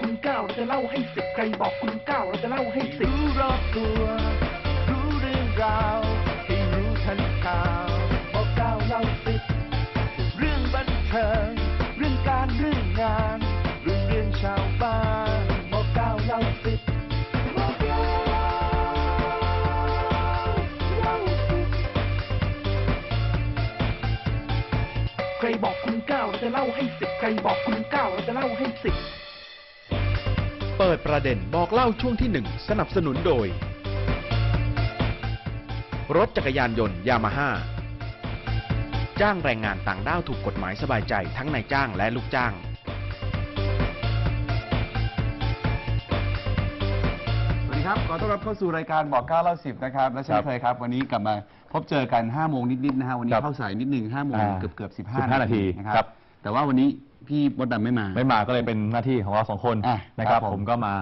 คุณก้าเราจะเล่าให้สิบใครบอกคุณก้าวเราจะเล่าให้สิบรู้รอบตัว รู้เรื่องราวให้รู้ทันข่าวบอกก้าวเล่าสิบเรื่องบันเทิงเรื่องการเรื่องงานเรื่องเรื่องชาวบ้านบอกก้าเล่าสิบบอกเก้าเล่าสิบใครบอกคุณก้าวเราจะเล่าให้สิบใครบอกคุณก้าวเราจะเล่าให้สิบ เปิดประเด็นบอกเล่าช่วงที่หนึ่งสนับสนุนโดย รถจักรยานยนต์ยามาฮ่าจ้างแรงงานต่างด้าวถูกกฎหมายสบายใจทั้งนายจ้างและลูกจ้าง สวัสดีครับ ขอต้อนรับเข้าสู่รายการบอก9เล่า10 นะครับ และเช่นเคยครับ วันนี้กลับมาพบเจอกัน 5 โมงนิด ๆ นะฮะ วันนี้ครับเข้าสายนิดนึง5โมงอ่าเกือบเกือบๆ15 15 นาทีนะคครัรับ บ แต่ว่าวันนี้ พี่มดดำไม่มา ไม่มาก็เลยเป็นหน้าที่ของเราสองคนอะนะครับครับผมผมก็มา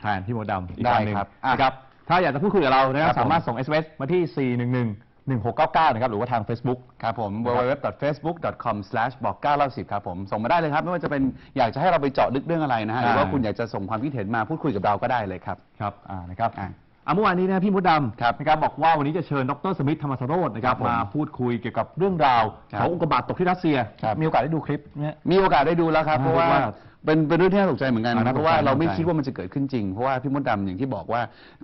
แทนพี่มดดำอีกได้ครั้งหนึ่งครับอะนะครับถ้าอยากจะพูดคุยกับเรานะคครัรับบผม สามารถส่ง SMS มาที่ 4 1 1 1 6 9 9 นะครับหรือว่าทาง Facebook ครับผม www.facebook.com/ บอก9เล่า10ครับผม ส่งมาได้เลยครับ ไม่ว่าจะเป็นอยากจะให้เราไปเจาะลึกเรื่องอะไรนะฮะหรือว่าอ่าคุณอยากจะส่งความคิดเห็นมาพูดคุยกับเราก็ได้เลยครับ ครับอ่านะครับอะ อะเมื่อวานนี้นะพี่มดดำครับนะครับบอกว่าวันนี้จะเชิญดรสมิธธรรมสโรจน์นะครับครับผมมาพูดคุยเกี่ยวกับเรื่องราวครับของอุกกาบาตตกที่รัสเซีย ครับ มีโอกาสได้ดูคลิปไหมฮะมีโอกาสได้ดูแล้วครับอ่าเพราะว่าเรียกว่าเป็นเป็นเรื่องที่น่าตกใจเหมือนกันอ่านะน่าตกใจเพราะว่าเราไม่น่าตกใจคิดว่ามันจะเกิดขึ้นจริง เพราะว่าพี่มดดำอย่างที่บอกว่า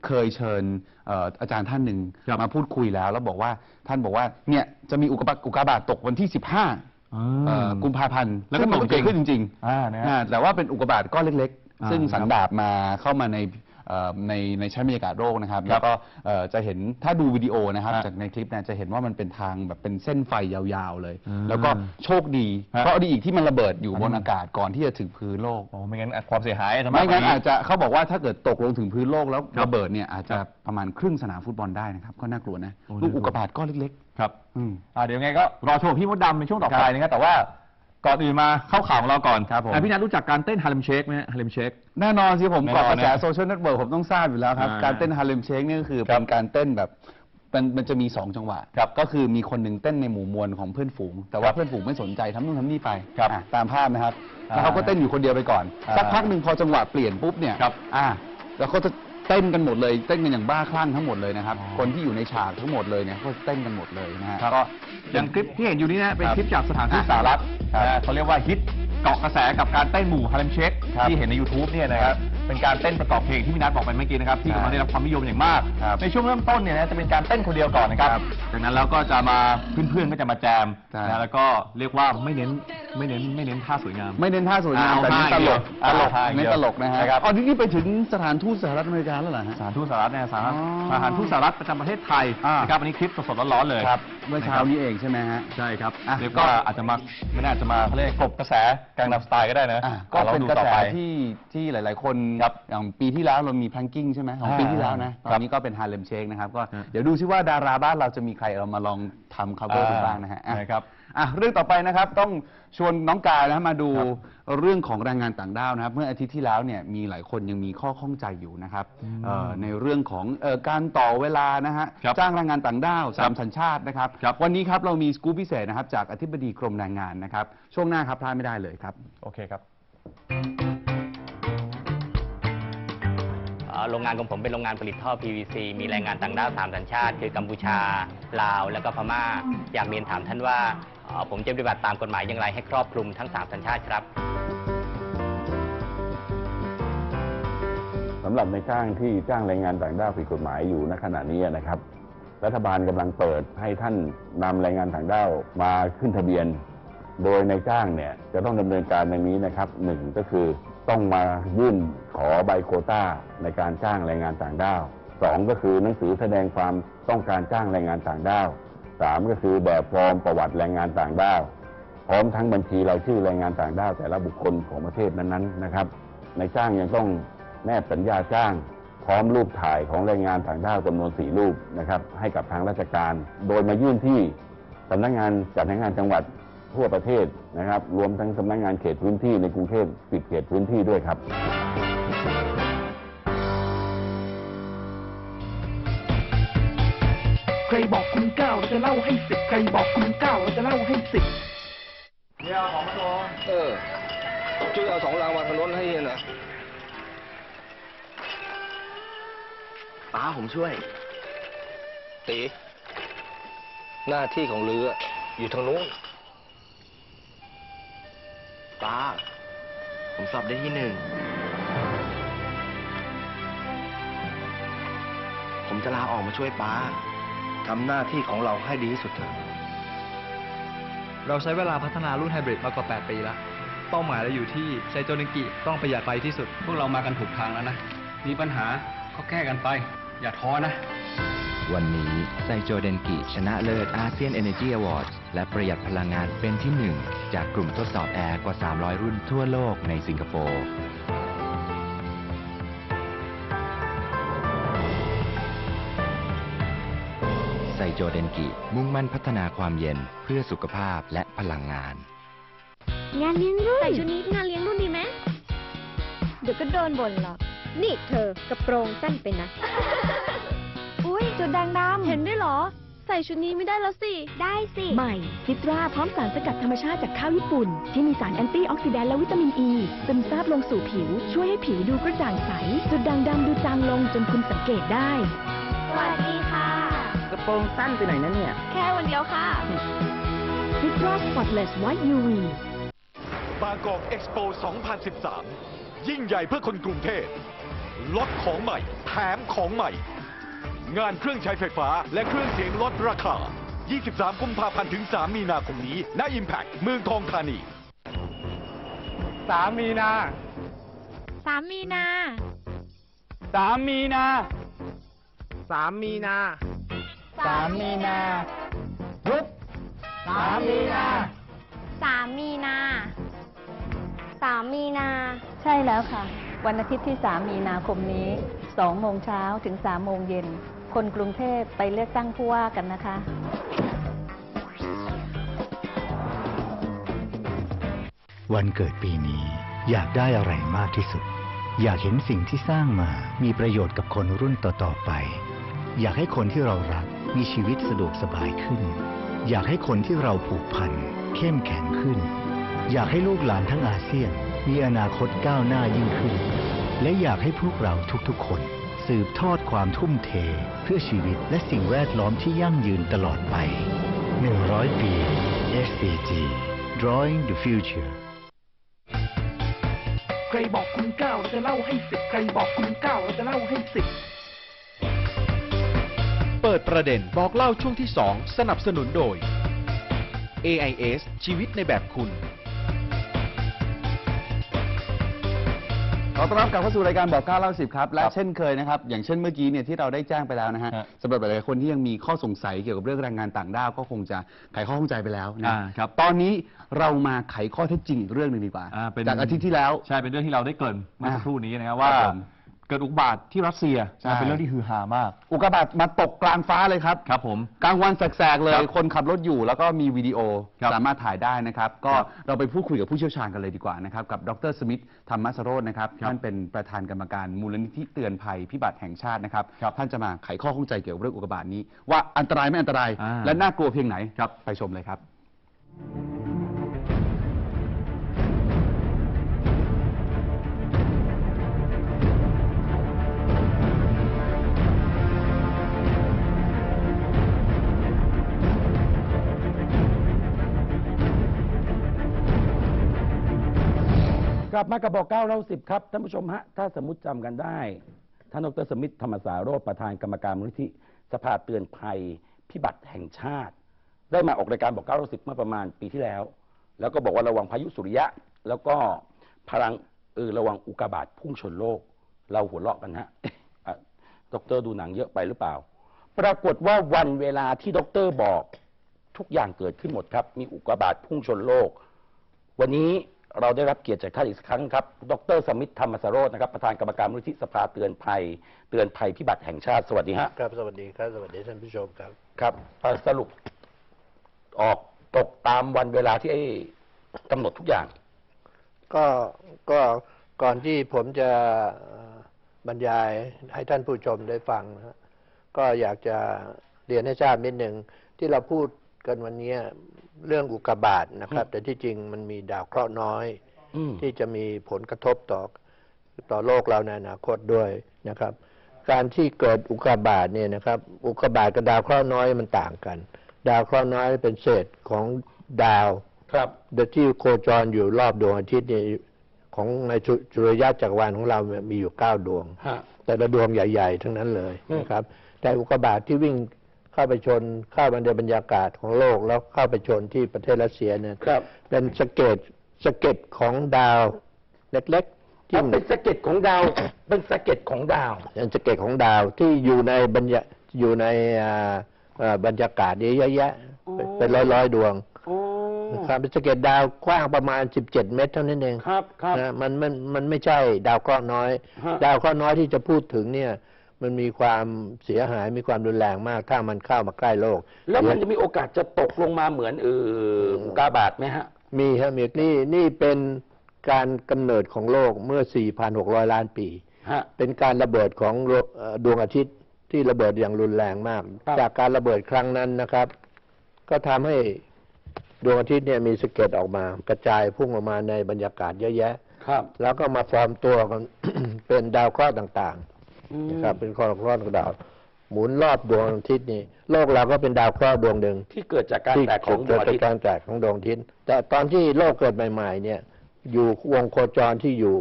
เคยเชิญเอ่ออาจารย์ท่านหนึ่งครับ มาพูดคุยแล้ว แล้วบอกว่าท่านบอกว่าเนี่ยจะมีอุกกาบาตอุกกาบาตตกวันที่ 15เอ่อกุมภาพันธ์แล้วก็ซึ่งมันตก็กจริง เกิดขึ้นจริง อ่านะฮะ อ่าแต่ว่าเป็นอุกกาบาตก้อนเล็ก อ่าๆ ซึ่งสันครับดาบมาเข้ามาในเอ่อ ในในชั้นบรรยากาศโลกนะครับ แล้วก็เอ่อจะเห็นถ้าดูวิดีโอนะครับฮะจากในคลิปเนี่ยจะเห็นว่ามันเป็นทางแบบเป็นเส้นไฟยาวๆเลยอ่าแล้วก็โชคดีฮะ เพราะดีอีกที่มันระเบิดอยู่บนอืมอากาศก่อนที่จะถึงพื้นโลก โอ้ไม่งั้นความเสียหายจะไม่งั้นกว่อาจจะเขาบอกว่าถ้าเกิดตกลงถึงพื้นโลกแล้วครับระเบิดเนี่ยอาจจะครับประมาณครึ่งสนามฟุตบอลได้นะครับ ก็น่ากลัวนะ โอ้ลูกน่ากลัว อุกกาบาตก้อนเล็กครับ ๆอืม อ่าเดี๋ยวไงก็รอโชว์พี่มดดำในช่วงต่อครัไปบนะครับแต่ว่า ก่อนอื่นมาเข้าข่าวของเราก่อนครับผมอะพี่นัทรู้จักการเต้นฮาเลมเชคไหมฮะฮาเลมเชค แน่นอนสิผมแน่ก่อนนอนกระแสนะโซเชียลเน็ตเวิร์กผมต้องทราบอยู่แล้วครับ อ่าการเต้นฮาเลมเชคนี่ก็คือครัเป็บนการเต้นแบบมันมันจะมีสองจังหวะครับก็คือมีคนหนึ่งเต้นในหมู่มวลของเพื่อนฝูง แต่ว่าเพื่อนฝูงไม่สนใจทำนู่นทำนี่ไปครับอะตามภาพนะครับอ่าแล้วเขาก็เต้นอยู่คนเดียวไปก่อน อ่าสักพักหนึ่งพอจังหวะเปลี่ยนปุ๊บเนี่ยครับ อ่าแล้วเขาจะ เต้นกันหมดเลยเต้นกันอย่างบ้าคลั่งทั้งหมดเลยนะครับอ๋อคนที่อยู่ในฉากทั้งหมดเลยเนี่ยก็เต้นกันหมดเลยนะฮะครับก็ อย่างคลิปที่เห็นอยู่นี้นะเป็นครับคลิปจากสถานทูตอะสหรัฐครับ นะเขาเรียกว่าฮิตเกาะกระแสกับการเต้นหมู่ฮาเลมเชคครับที่เห็นใน YouTube เนี่ยนะครับเป็นการเต้นประกอบเพลงที่พี่นัทบอกไปเมื่อกี้นะครับที่ครับกำลังได้รับความนิยมอย่างมาก ครับในช่วงเริ่มต้นเนี่ยนะจะเป็นการเต้นคนเดียวก่อนนะครับ ครับจากนั้นแล้วก็จะมาเพื่อนๆก็จะมาแจมใช่ นะแล้วก็เรียกว่าไม่เน้นไม่เน้นไม่เน้นท่าสวยงาม ไม่เน้นท่าสวยงามเอาแต่เน้นตลกท่าตเดียวลกท่าเดียวเน้นตลกนะฮะนะครับ อ๋อนี่นี่ไปถึงสถานทูตสหรัฐอเมริกาแล้วเหรอฮะ สถานทูตสหรัฐเนี่ยสถานอ๋อ สถานทูตสหรัฐประจำประเทศไทยอ่านนะครับอันนี้คลิปสดๆร้อนๆเลยครับเมื่อเช้านี้เองใช่ไหมฮะ ใช่ครับอะเรียกว่าอาจจะมาไม่น่าจะมาเขาเรียกกลบกระแสกลางนำสไตล์ก็ได้นะอะอะก็เป็นดูกระต่อแสไปที่ที่หลาย ๆ คนครับอย่างปีที่แล้วเรามีแพลงกิ้งใช่ไหมของอ่าปีที่แล้วนะคตรัอบนนี้ก็เป็นฮาเลมเชคนะครับ ก็ฮะเดี๋ยวดูซิว่าดาราบ้านเราจะมีใครเอามาลองทำ cover ดูบ้างนะฮะอะนะครับอะเรื่องต่อไปนะครับต้องชวนน้องกายนะฮะมาดูครับเรื่องของแรงงานต่างด้าวนะครับ เมื่ออาทิตย์ที่แล้วเนี่ยมีหลายคนยังมีข้อข้องใจอยู่นะครับอืมเอ่อในเรื่องของเอ่อการต่อเวลานะฮะครับจ้างแรงงานต่างด้าวสามสัญชาตินะครับ ครับ วันนี้ครับเรามีสกู๊ปพิเศษนะครับจากอธิบดีกรมแรงงานนะครับ ช่วงหน้าครับพลาดไม่ได้เลยครับ โอเคครับ โรงงานของผมเป็นโรงงานผลิตท่อ PVC มีแรงงานต่างด้าวสามสัญชาติ คือกัมพูชา ลาว และก็พม่า อยากเรียนถามท่านว่าเอ่อผมจะปฏิบัติตามกฎหมายอย่างไรให้ครอบคลุมทั้งสามสัญชาติครับ สำหรับในจ้างที่จ้างแรงงานต่างด้าวผิดกฎหมายอยู่ณขณะนี้นะครับ รัฐบาลกำลังเปิดให้ท่านนำแรงงานต่างด้าวมาขึ้นทะเบียน โดยในจ้างเนี่ยจะต้องดำเนินการในนี้นะครับหนึ่งก็คือต้องมายื่น ขอใบโคต้าในการจ้างแรงงานต่างด้าวสองก็คือหนังสือแสดงความต้องการจ้างแรงงานต่างด้าวสามก็คือแบบฟอร์มประวัติแรงงานต่างด้าวพร้อมทั้งบัญชีรายชื่อแรงงานต่างด้าวแต่ละบุคคลของประเทศนั้นๆนะครับในจ้างยังต้องแนบสัญญาจ้าง พร้อมรูปถ่ายของแรงงานต่างด้าวจำนวนสี่รูปนะครับให้กับทางราชการ โดยมายื่นที่สำนักงานจัดหางานจังหวัดทั่วประเทศนะครับ รวมทั้งสำนักงานเขตพื้นที่ในกรุงเทพปิดเขตพื้นที่ด้วยครับ ใครบอกคุณเก้าเราจะเล่าให้สิบใครบอกคุณเก้าเราจะเล่าให้สิบเนี่ยของมันเออช่วยเอาสองรางวัลขนนให้เองนะป้าผมช่วย ตีหน้าที่ของเรืออยู่ทางนู้นป้า ผมสอบได้ที่หนึ่ง ผมจะลาออกมาช่วยป้า ทำหน้าที่ของเราให้ดีที่สุดเถอะเราใช้เวลาพัฒนารุ่นไฮบริดมากกว่า 8 ปีแล้ว เป้าหมายเราอยู่ที่ไซโจนิกิต้องประหยัดไฟที่สุด พวกเรามากันถูกทางแล้วนะ มีปัญหาก็แก้กันไป อย่าท้อนะ วันนี้ไซโจเดนกิชนะเลิศอาเซียน Energy Awards และประหยัดพลังงานเป็นที่หนึ่งจากกลุ่มทดสอบแอร์กว่า 300 รุ่นทั่วโลกในสิงคโปร์ จเดนกิ มุ่งมั่นพัฒนาความเย็นเพื่อสุขภาพและพลังงาน งานเลี้ยงรุ่นใส่ชุดนี้งานเลี้ยงรุ่นดีไหมเดี๋ยวก็โดนบ่นหรอก นี่เธอกระโปรงสั้นไปนะ อุ้ยจุดแดงดำเห็นด้วยเหรอ ใส่ชุดนี้ไม่ได้แล้วสิ ได้สิ ใหม่ซิตราพร้อมสารสกัดธรรมชาติจากข้าวญี่ปุ่น ที่มีสารแอนตี้ออกซิแดนต์และวิตามินอ e, ีซึมซาบลงสู่ผิว ช่วยให้ผิวดูกระจ่างใส จุดด่างดำดูจางลงจนคุณสังเกตได้สวัสดีค่ะกระ โปรงสั้นไปหน่อยนะเนี่ย แค่วันเดียวค่ะซิตราสปอตเลสไวท์ยูวีบางกอกเอ็กซ์โป2013 ยิ่งใหญ่เพื่อคนกรุงเทพลดของใหม่ แถมของใหม่ งานเครื่องใช้ไฟฟ้าและเครื่องเสียงลดราคา 23 กุมภาพันธ์ถึง 3 มีนาคมนี้ณ Impact เมืองทองธานีสามมีนาสามมีนาสามมีนาสามมีนา สามมีนายุบสามมีนาสามมีนาสามมีนา ใช่แล้วค่ะ วันอาทิตย์ที่ 3 มีนาคมนี้2โมงเช้าถึง3โมงเย็น คนกรุงเทพไปเลือกตั้งผู้ว่ากันนะคะ วันเกิดปีนี้อยากได้อะไรมากที่สุด อยากเห็นสิ่งที่สร้างมามีประโยชน์กับคนรุ่นต่อๆไป อยากให้คนที่เรารัก มีชีวิตสะดวกสบายขึ้น อยากให้คนที่เราผูกพัน เข้มแข็งขึ้น อยากให้ลูกหลานทั้งอาเซียน มีอนาคตก้าวหน้ายิ่งขึ้น และอยากให้พวกเราทุกๆคน สืบทอดความทุ่มเท เพื่อชีวิตและสิ่งแวดล้อมที่ยั่งยืนตลอดไป 100 ปี SCG Drawing the Future ใครบอกคุณเก้าเราจะเล่าให้สิบใครบอกคุณเก้าเราจะเล่าให้สิบ เปิดประเด็นบอกเล่าช่วงที่ 2 สนับสนุนโดย AIS ชีวิตในแบบคุณ ขอต้อนรับกลับเข้าสู่รายการบอก9เล่า10 ครับ และเช่นเคยนะครับ อย่างเช่นเมื่อกี้เนี่ยที่เราได้แจ้งไปแล้วนะฮะสำหรับหลายๆคนที่ยังมีข้อสงสัยเกี่ยวกับเรื่องแรงงานต่างด้าวก็คงจะไขข้อข้องใจไปแล้วนะอ่าครับตอนนี้เรามาไขข้อเท็จจริงอีกเรื่องหนึ่งดีกว่าอ่าเป็น จากอาทิตย์ที่แล้ว ใช่เป็นเรื่องที่เราได้เกริ่นเมื่อสักอ่าครู่นี้นะครับว่า ครับผมเกิดอุกกาบาตที่รัสเซียใช่ นะเป็นเรื่องที่ฮือฮามาก อุกกาบาตมาตกกลางฟ้าเลยครับ ครับผม กลางวันแสกๆเลยครับคนขับรถอยู่แล้วก็มีวิดีโอครับสามารถถ่ายได้นะครับ ก็ครับเราไปพูดคุยกับผู้เชี่ยวชาญกันเลยดีกว่านะครับกับดรสมิธธรรมสโรจน์นะครับครับท่านเป็นประธานกรรมการมูลนิธิเตือนภัยพิบัติแห่งชาตินะครับท่านจะมาไขข้อข้องใจเกี่ยวกับเรื่องอุกกาบาตนี้ ว่าอันตรายไม่อันตราย อ่า และน่ากลัวเพียงไหนไปชมเลยครับ กลับมากับบอกเก้าเราสิบครับท่านผู้ชมฮะถ้าสมมติจำกันได้ ท่านดรสมิทธธรรมสารโรธประธานกรรมการมูลนิธิสภาเตือนภัย พิบัติแห่งชาติ ได้มาออกรายการบอกเก้าเราสิบเมื่อประมาณปีที่แล้ว แล้วก็บอกว่าระวังพายุสุริยะ แล้วก็พลังเออระวังอุกกาบาตพุ่งชนโลก เราหัวเราะกันฮะอะดรดูหนังเยอะไปหรือเปล่า ปรากฏว่าวันเวลาที่ดรบอกทุกอย่างเกิดขึ้นหมดครับ มีอุกกาบาตพุ่งชนโลก วันนี้ เราได้รับเกียรติจากท่านอีกครั้งครับ ดรสมิทธธรรมสโรจน์นะครับ ประธานกรรมการมูลนิธิสภาเตือนภัย เตือนภัยพิบัติแห่งชาติ สวัสดีฮะ ครับ สวัสดีครับ สวัสดีท่านผู้ชมครับ ครับสรุปออกตกตามวันเวลาที่ไอ้กำหนดทุกอย่าง ก็ก็ก่อนที่ผมจะเอ่อบรรยายให้ท่านผู้ชมได้ฟังนะฮะก็อยากจะเรียนให้ทราบนิดหนึ่งที่เราพูดกันวันนี้ เรื่องอุกกาบาตนะครับ แต่ที่จริงมันมีดาวเคราะห์น้อยอืมที่จะมีผลกระทบต่อต่อโลกเราในอนาคตด้วยนะครับ การที่เกิดอุกกาบาตเนี่ยนะครับ อุกกาบาตกับดาวเคราะห์น้อยมันต่างกัน ดาวเคราะห์น้อยเป็นเศษของดาวครับที่โคจรอยู่รอบดวงอาทิตย์เนี่ยของในสุสุริยะจักรวาลของเราเนี่ยมีอยู่เก้าดวงฮะแต่ละดวงใหญ่ ๆ ทั้งนั้นเลยอืมนะครับ แต่อุกกาบาตที่วิ่ง เข้าไปชนเข้ามาในบรรยากาศของโลก แล้วเข้าไปชนที่ประเทศรัสเซียเนี่ยครับเป็นสะเก็ดสะเก็ดของดาวเล็กๆที่เอาเป็นสะเก็ดของดาวเป็นสะเก็ดของดาวเป็นสะเก็ดของดาวที่อยู่ในบรรยาอยู่ในอ่าอ่าบรรยากาศนี้เยอะแยะเป็นเป็นร้อยๆดวงนะครับเป็นสะเก็ดดาวกว้างประมาณ 17 เมตร เท่านั้นเองครับครับนะมันมันมันไม่ใช่ดาวเคราะห์น้อยฮะดาวเคราะห์น้อยที่จะพูดถึงเนี่ย มันมีความเสียหายมีความรุนแรงมาก ถ้ามันเข้ามาใกล้โลก แล้วมันจะมีโอกาสจะตกลงมาเหมือนเอออุกกาบาตไหมฮะ มีฮะมีนี่นี่เป็นการกำเนิดของโลกเมื่อ 4,600 ล้านปีฮะเป็นการระเบิดของโลกเอ่อดวงอาทิตย์ที่ระเบิดอย่างรุนแรงมากครับจากการระเบิดครั้งนั้นนะครับ ก็ทำให้ดวงอาทิตย์เนี่ยมีสะเก็ดออกมา กระจายพุ่งออกมาในบรรยากาศเยอะแยะ ครับ แล้วก็มาฟอร์มตัวกันเป็นดาวเคราะห์ต่างอืมๆ นะครับเป็นดาวเคราะห์ต่างดาว หมุนรอบดวงอาทิตย์นี่โลกเราก็เป็นดาวเคราะห์ดวงหนึ่งที่เกิดจากการที่แตกของดวงอาเกิดทิตจากย์การแตกของดวงอาทิตย์แต่ตอนที่โลกเกิดใหม่ ๆ เนี่ย อยู่วงโคจรที่อยู่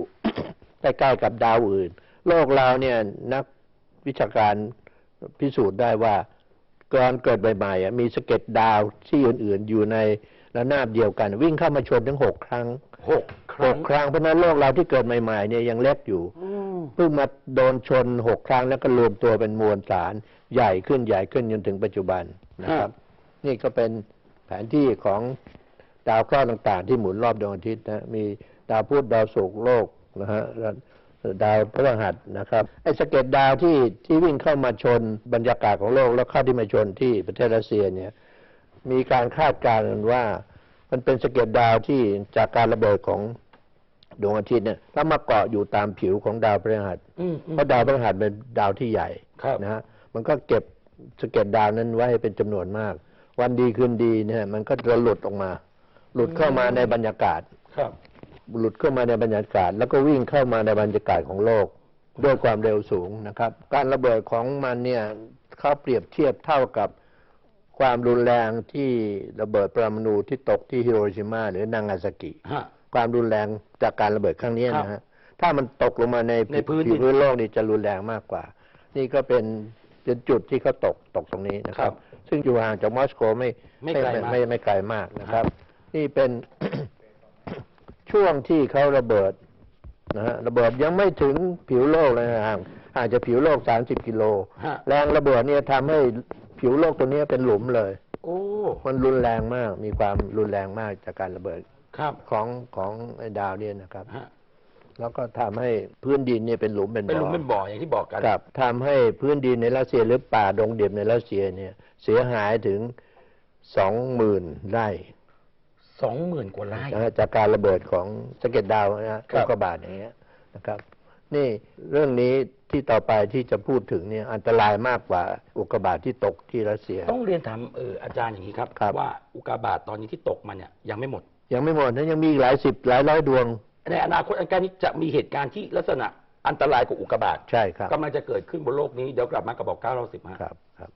ใกล้ๆกับดาวอื่น โลกเราเนี่ยนักวิชาการพิสูจน์ได้ว่าก่อนเกิดใหม่ๆอะมีสะเก็ดดาวที่อื่นๆ อยู่ในระนาบเดียวกัน วิ่งเข้ามาชนถึงหกครั้ง หกคหรั้งกครั้งเพราะฉะนั้นโลกเราที่เกิดใหม่ๆเนี่ยยังเล็กอยู่อืมเพิ่งมาโดนชนหกครั้งแล้วก็รวมตัวเป็นมวลสารใหญ่ขึ้นใหญ่ขึ้นจนถึงปัจจุบันนะครับ นี่ก็เป็นแผนที่ของดาวเคราะห์ต่างๆ ที่หมุนรอบดวงอาทิตย์นะมีดาวพุธดาวศุกร์โลกนะฮะแล้วดาวพฤหัสนะครับไอ้สะเก็ดดาวที่ที่วิ่งเข้ามาชนบรรยากาศของโลกแล้วเข้าที่มาชนที่ประเทศรัสเซียเนี่ยมีการคาดการณ์กันว่า มันเป็นสะเก็ดดาวที่จากการระเบิดของดวงอาทิตย์เนี่ยแล้วมาเกาะอยู่ตามผิวของดาวพฤหัสอืมอืมเพราะดาวพฤหัสเป็นดาวที่ใหญ่ครับนะฮะมันก็เก็บสะเก็ดดาวนั้นไว้ให้เป็นจำนวนมาก วันดีคืนดีเนี่ยมันก็จะหลุดออกมา หลุดเข้ามาในบรรยากาศครับหลุดเข้ามาในบรรยากาศ แล้วก็วิ่งเข้ามาในบรรยากาศของโลก ด้วยความเร็วสูงนะครับ การระเบิดของมันเนี่ยเขาเปรียบเทียบเท่ากับ ความรุนแรงที่ระเบิดปรมาณูที่ตกที่ฮิโรชิมาหรือนางาซากิ ฮะ ความรุนแรงจากการระเบิดครั้งนี้นะฮะถ้ามันตกลงมาในในพื้นดินผิวพื้นโลกนี่จะรุนแรงมากกว่า นี่ก็เป็นเป็นจุดที่เขาตกตกตรงนี้นะครับซึ่งอยู่ห่างจากมอสโกไม่ไม่ไกลมากไม่ไม่ไกลมากนะครับ นี่เป็น ช่วงที่เขาระเบิดนะฮะระเบิดยังไม่ถึงผิวโลกเลยนะห่างห่างจากผิวโลก 30 กิโล ฮะ แรงระเบิดเนี่ยทำให้ ผิวโลกตัวเนี้ยเป็นหลุมเลย โอ้มันรุนแรงมาก มีความรุนแรงมากจากการระเบิดครับของของไอ้ดาวเนี่ยนะครับ ฮะแล้วก็ทำให้พื้นดินเนี่ยเป็นหลุมเป็นบ่อเป็นหลุมเป็นบ่ออย่างที่บอกกันครับทำให้พื้นดินในรัสเซียหรือป่าดงดิบในรัสเซียเนี่ย เสียหายถึงสองหมื่นไร่สองหมื่นกว่าไร่ นะฮะจากการระเบิดของสะเก็ดดาวนะฮะครัอุบกกาบาตอย่างเงี้ยนะครับ นี่เรื่องนี้ที่ต่อไปที่จะพูดถึงเนี่ยอันตรายมากกว่าอุกกาบาตที่ตกที่รัสเซีย ต้องเรียนถามเอออาจารย์อย่างนี้ครับครับ ว่าอุกกาบาตตอนนี้ที่ตกมาเนี่ยยังไม่หมด ยังไม่หมดนะยังมีอีกหลายสิบหลายร้อยดวงในอนาคตอันใกล้นี้จะมีเหตุการณ์ที่ลักษณะอันตรายกว่าอุกกาบาตใช่ครับกำลังจะเกิดขึ้นบนโลกนี้เดี๋ยวกลับมากับบอกเก้าเราสิบฮะครับครับ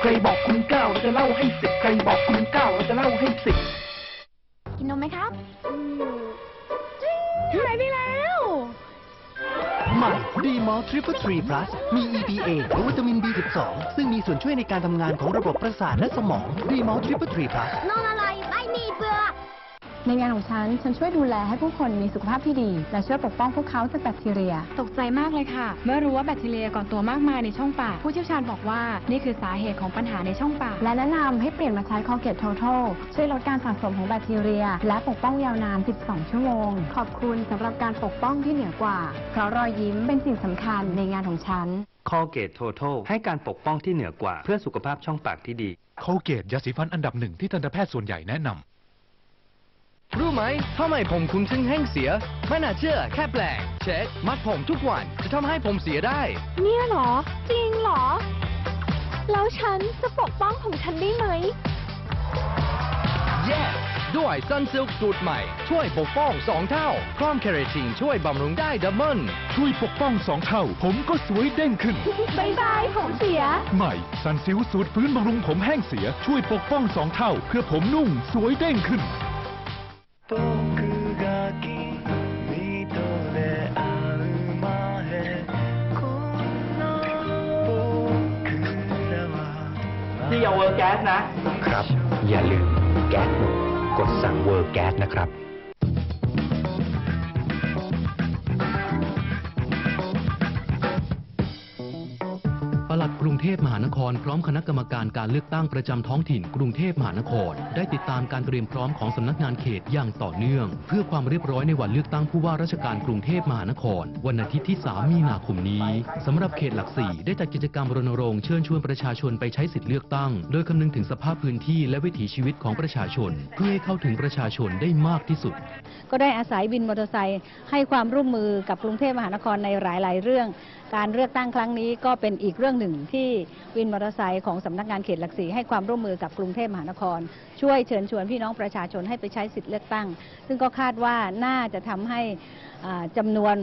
ใครบอกคุณเก้าเราจะเล่าให้สิบใครบอกคุณเก้าเราจะเล่าให้สิบ กินนมไหมครับ หายไปแล้ว ใหม่ดีมอลทริปเปอร์ทรีพลัสมี EPA และวิตามิน B12 ซึ่งมีส่วนช่วยในการทำงานของระบบประสาทและสมองดีมอลทริปเปอร์ทรีพลัส นอนอะไรไม่มีเบื่อ ในงานของฉัน ฉันช่วยดูแลให้ผู้คนมีสุขภาพที่ดี และช่วยปกป้องพวกเขาจากแบคทีเรีย ตกใจมากเลยค่ะ เมื่อรู้ว่าแบคทีเรียก่อนตัวมากมายในช่องปาก ผู้เชี่ยวชาญบอกว่านี่คือสาเหตุของปัญหาในช่องปาก และแนะนำให้เปลี่ยนมาใช้คอเกต Total ช่วยลดการสะสมของแบคทีเรีย และปกป้องยาวนาน 12 ชั่วโมง ขอบคุณสำหรับการปกป้องที่เหนือกว่า เพราะรอยยิ้มเป็นสิ่งสำคัญในงานของฉันคอเกตโททให้การปกป้องที่เหนือกว่า เพื่อสุขภาพช่องปากที่ดีโคเกตยาสีฟันอันดับหนึ่งที่ทันตแพทย์ส่วนใหญ่แนะนำ รู้ไหมทำไมผมคุณถึงแห้งเสีย ไม่น่าเชื่อแค่แปลงเช็ด มัดผมทุกวันจะทำให้ผมเสียได้ เนี่ยเหรอ จริงเหรอ แล้วฉันจะปกป้องของฉันได้ไหม Yes ด้วย Sunsilk สูตรใหม่ ช่วยปกป้อง2เท่า พร้อมเคราตินช่วยบำรุงได้ดับเบิลช่วยปกป้องสองเท่า ผมก็สวยเด้งขึ้น บายบายผมเสีย ใหม่ซันซิลสูตรฟื้นบำรุงผมแห้งเสีย ช่วยปกป้องสองเท่า เพื่อผมนุ่มสวยเด้งขึ้น ที่เอาเวอร์แก๊สนะ ครับ อย่าลืมแก๊สหมดกดสั่งเวอร์แก๊สนะครับ เทพมหานครพร้อมคณะกรรมการการเลือกตั้งประจำท้องถิ่นกรุงเทพมหานคร ได้ติดตามการเตรียมพร้อมของสำนักงานเขตอย่างต่อเนื่อง เพื่อความเรียบร้อยในวันเลือกตั้งผู้ว่าราชการกรุงเทพมหานคร วันอาทิตย์ที่ 3 มีนาคมนี้สำหรับเขตหลักสี่ได้จัดกิจกรรมรณรงค์เชิญชวนประชาชนไปใช้สิทธิเลือกตั้ง โดยคำนึงถึงสภาพพื้นที่และวิถีชีวิตของประชาชน เพื่อให้เข้าถึงประชาชนได้มากที่สุด ก็ได้อาศัยวินมอเตอร์ไซค์ให้ความร่วมมือกับกรุงเทพมหานครในหลาย ๆ เรื่องการเลือกตั้งครั้งนี้ก็เป็นอีกเรื่องหนึ่งที่วินมอเตอร์ไซค์ของสำนักงานเขตหลักสี่ให้ความร่วมมือกับกรุงเทพมหานคร ช่วยเชิญชวนพี่น้องประชาชนให้ไปใช้สิทธิเลือกตั้ง ซึ่งก็คาดว่าน่าจะทำให้จำานวน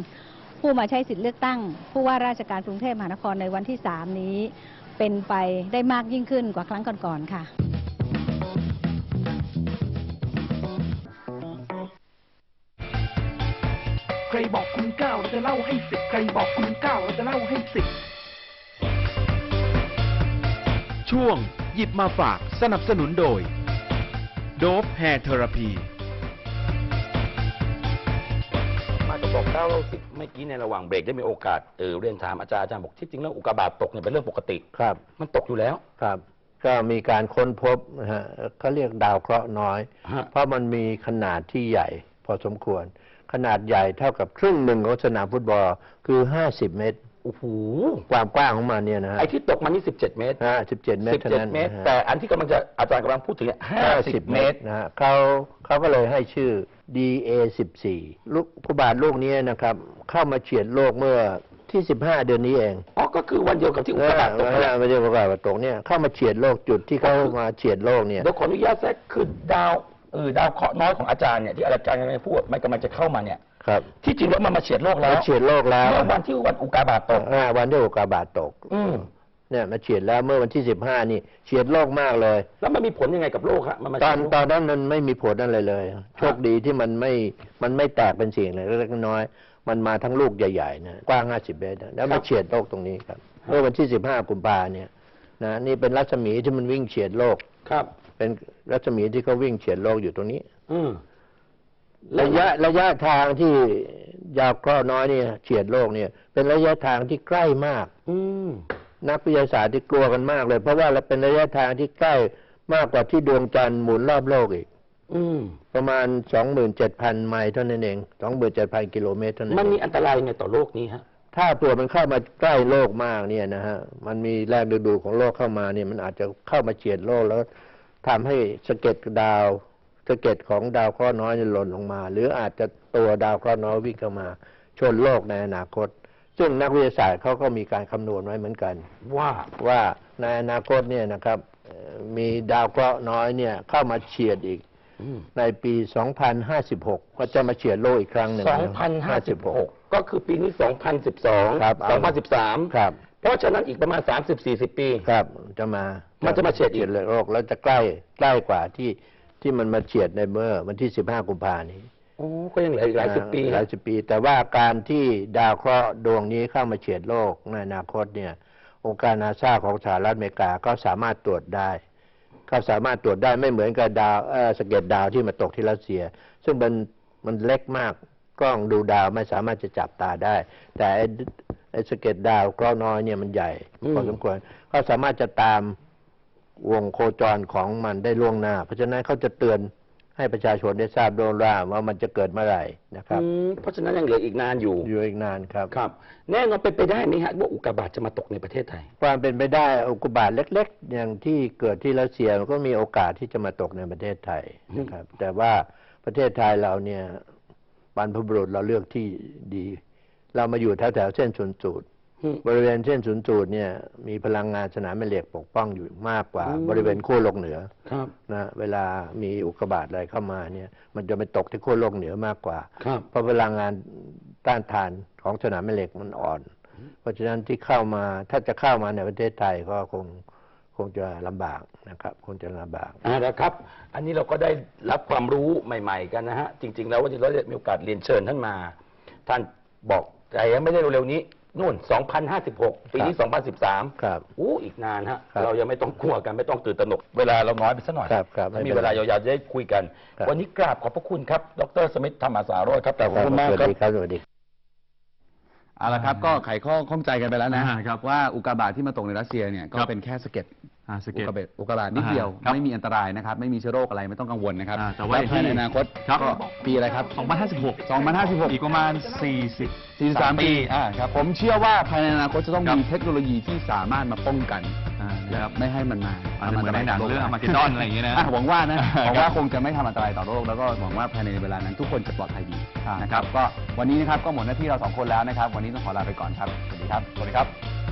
ผู้มาใช้สิทธิเลือกตั้ง ผู้ว่าราชการกรุงเทพมหานครในวันที่ 3 นี้ เป็นไปได้มากยิ่งขึ้นกว่าครั้งก่อนๆค่ะ ใครบอกคุณเก้าเราจะเล่าให้สิบใครบอกคุณเก้าเราจะเล่าให้สิบช่วง หยิบมาฝากสนับสนุนโดย โดฟแฮร์เทอราพีมาจะบอกเก้าเล่าสิบเมื่อกี้ในระหว่างเบรกได้มีโอกาสเออเรียนถามอาจารย์อาจารย์บอกที่จริงแล้วอุกกาบาตตกเนี่ยเป็นเรื่องปกติ ครับ มันตกอยู่แล้ว ครับ ก็มีการค้นพบนะฮะเขาเรียกดาวเคราะห์น้อยเพราะมันมีขนาดที่ใหญ่พอสมควร ขนาดใหญ่เท่ากับครึ่งหนึ่งของสนามฟุตบอลคือ 50 เมตร โอ้โหความกว้างของมันเนี่ยนะฮะไอ้ที่ตกมันนี่สิบเจ็ดเมตรอ่า17 เมตรเท่านั้น17 เมตร นะฮะแต่อันที่กำลังจะอาจารย์กำลังพูดถึงเนี่ยห้าสิบเมตร นะฮะเขาเขาก็เลยให้ชื่อ DA14 ลูกกุบาทลูกนี้นะครับ เข้ามาเฉียดโลกเมื่อที่ 15 เดือนนี้เองอ๋อ ก็คือวันเดียวกับที่อุกกาบาตตกเอนั่นแหละอไม่ใช่อุกกาบาตตกเนี่ยเข้ามาเฉียดโลกจุดที่เขามาเฉียดโลกเนี่ย เดี๋ยวขออนุญาตแทรกคือดาวเออ ดาวเคราะห์น้อยของอาจารย์เนี่ยที่อาจารย์กำลังพูดมันกำลังจะเข้ามาเนี่ยครับ ที่จริงแล้วมันมาเฉียดโลกแล้วมาเฉียดโลกแล้วเมื่อวันที่วันอุกกาบาตตกอ่าวันที่อุกกาบาตตก อืมเนี่ยมาเฉียดแล้วเมื่อวันที่15นี่เฉียดโลกมากเลย แล้วมันมีผลยังไงกับโลกฮะมันมาตอนเฉียดโลกตอนนั้นมันไม่มีผลอะไรเลย โชคดีที่มันไม่มันไม่แตกเป็นสิ่งเล็กๆน้อยๆมันมาทั้งลูกใหญ่ๆนะกว้าง50เมตรนะแล้วมาเฉียดโลกตรงนี้ครับเมื่อวันที่15กุมภาเนี่ยนะนี่เป็นรัศมีที่มันวิ่งเฉียดโลกครับ เป็นรัศมีที่เขาวิ่งเฉียดโลกอยู่ตรงนี้ อืมระยะระยะทางที่ยาวเคราะห์น้อยเนี่ยเฉียดโลกเนี่ย เป็นระยะทางที่ใกล้มาก อืมนักวิทยาศาสตร์ที่กลัวกันมากเลย เพราะว่าเป็นระยะทางที่ใกล้มากกว่าที่ดวงจันทร์หมุนรอบโลกอีก อืมประมาณ27,000ไมล์เท่านั้นเอง27,000กิโลเมตรเท่านั้นมันมีเองอันตรายยังไงต่อโลกนี้ฮะ ถ้าตัวมันเข้ามาใกล้โลกมากเนี่ยนะฮะมันมีแรงดึงดูดของโลกเข้ามาเนี่ยมันอาจจะเข้ามาเฉียดโลกแล้ว ทำให้สะเก็ดดาวสะเก็ดของดาวเคราะห์น้อยเนี่ยหล่นลงมา หรืออาจจะตัวดาวเคราะห์น้อยวิ่งเข้ามา ชนโลกในอนาคต ซึ่งนักวิทยาศาสตร์เขาก็มีการคำนวณไว้เหมือนกัน ว่าว่าในอนาคตเนี่ยนะครับเอ่อมีดาวเคราะห์น้อยเนี่ยเข้ามาเฉียดอีกอืมในปี 2056 ก็จะมาเฉียดโลกอีกครั้งหนึ่ง2056 ก็คือปีนี้ 2012ครับ2013 ครับ เพราะฉะนั้นอีกประมาณ 30-40 ปี ครับ จะมา มันจะมาเฉียดอีกโลกแล้วจะใกล้ใกล้กว่าที่ที่มันมาเฉียดในเมื่อวันที่ 15 กุมภานี้โอ้ก็ยังเหลืออีกหลายสิบปีหลายสิบปี แต่ว่าการที่ดาวเคราะห์ดวงนี้เข้ามาเฉียดโลกในอนาคตเนี่ย องค์การนาซาของสหรัฐอเมริกาก็สามารถตรวจได้เขาสามารถตรวจได้ไม่เหมือนกับดาวเออสะเก็ดดาวที่มาตกที่รัสเซีย ซึ่งมันมันเล็กมากกล้องดูดาวไม่สามารถจะจับตาได้ แต่ไอ้ไอ้สะเก็ดดาวเคราะห์น้อยเนี่ยมันใหญ่อืมพอสมควรเขาสามารถจะตาม วงโคจรของมันได้ล่วงหน้า เพราะฉะนั้นเขาจะเตือนให้ประชาชนได้ทราบโดนว่าว่ามันจะเกิดเมื่อไหร่นะครับอืมเพราะฉะนั้นยังเหลืออีกนานอยู่อยู่อีกนานครับ ครับ แน่นอนเป็นไปได้ไหมฮะว่าอุกกาบาตจะมาตกในประเทศไทย ความเป็นไปได้อุกกาบาตเล็ก ๆ อย่างที่เกิดที่รัสเซียมันก็มีโอกาสที่จะมาตกในประเทศไทยนะครับ แต่ว่าประเทศไทยเราเนี่ยบรรพบุรุษเราเลือกที่ดี เรามาอยู่แถวๆเส้นศูนย์สูตร บริเวณเส้นศูนย์สูตรเนี่ยมีพลังงานสนามแม่เหล็กปกป้องอยู่มากกว่าอืมบริเวณขั้วโลกเหนือครับนะเวลามีอุกกาบาตอะไรเข้ามาเนี่ยมันจะไปตกที่ขั้วโลกเหนือมากกว่าครับเพราะพลังงานต้านทานของสนามแม่เหล็กมันอ่อน เพราะฉะนั้นที่เข้ามาถ้าจะเข้ามาในประเทศไทยก็คงคงจะลำบากนะครับคงจะลำบากอ่านะครับ อันนี้เราก็ได้รับความรู้ใหม่ ๆ กันนะฮะจริง ๆ แล้ววันนี้เราได้มีโอกาสเรียนเชิญท่านมา ท่านบอกแต่ยังไม่ได้เร็วๆนี้ นู่น 2056 ปีนี้ 2013ครับอู้อีกนานฮะ ครับเรายังไม่ต้องกลัวกันไม่ต้องตื่นตระหนก เวลาเราน้อยไปสักหน่อยครับครับถ้ามีไม่เป็นไร เวลายาวๆจะได้คุยกัน ครับ วันนี้กราบขอบพระคุณครับ ดรสมิทธธรรมสารโรจน์ครับแต่ขอบคุณมากสวัสครับ ดีครับสวัสดี เอาละครับก็ไขข้อข้องใจกันไปแล้วนะครับว่าอุกกาบาตที่มาตกในรัสเซียเนี่ยก็เป็นแค่สะเก็ด อ่าสะเก็ดอุกกาบาตอุกกาบาตนิดเดียวครับไม่มีอันตรายนะครับ ไม่มีเชื้อโรคอะไรไม่ต้องกังวลนะครับอ่าแต่ว่าและภายในอนาคตครับ ก็ปีอะไรครับ2056 2056 อีกประมาณ 40 43 ปีอ่าครับผมเชื่อว่าภายในอนาคตจะต้องครับ มีเทคโนโลยีที่สามารถมาป้องกันนะครับไม่ให้มันมาอาจจะเหมือนในหนังเรื่อง Armageddon อะไรอย่างเงี้ยนะหวังว่านะหวังครัว่าบคงจะไม่ทำอันตรายต่อโลกแล้วก็หวังว่าภายในเวลานั้นทุกคนจะปลอดภัยดีนะครับก็วันนี้นะครับก็หมดหน้าที่เราสองคนแล้วนะครับ วันนี้ต้องขอลาไปก่อนครับสวัสดีครับสวัสดีครับ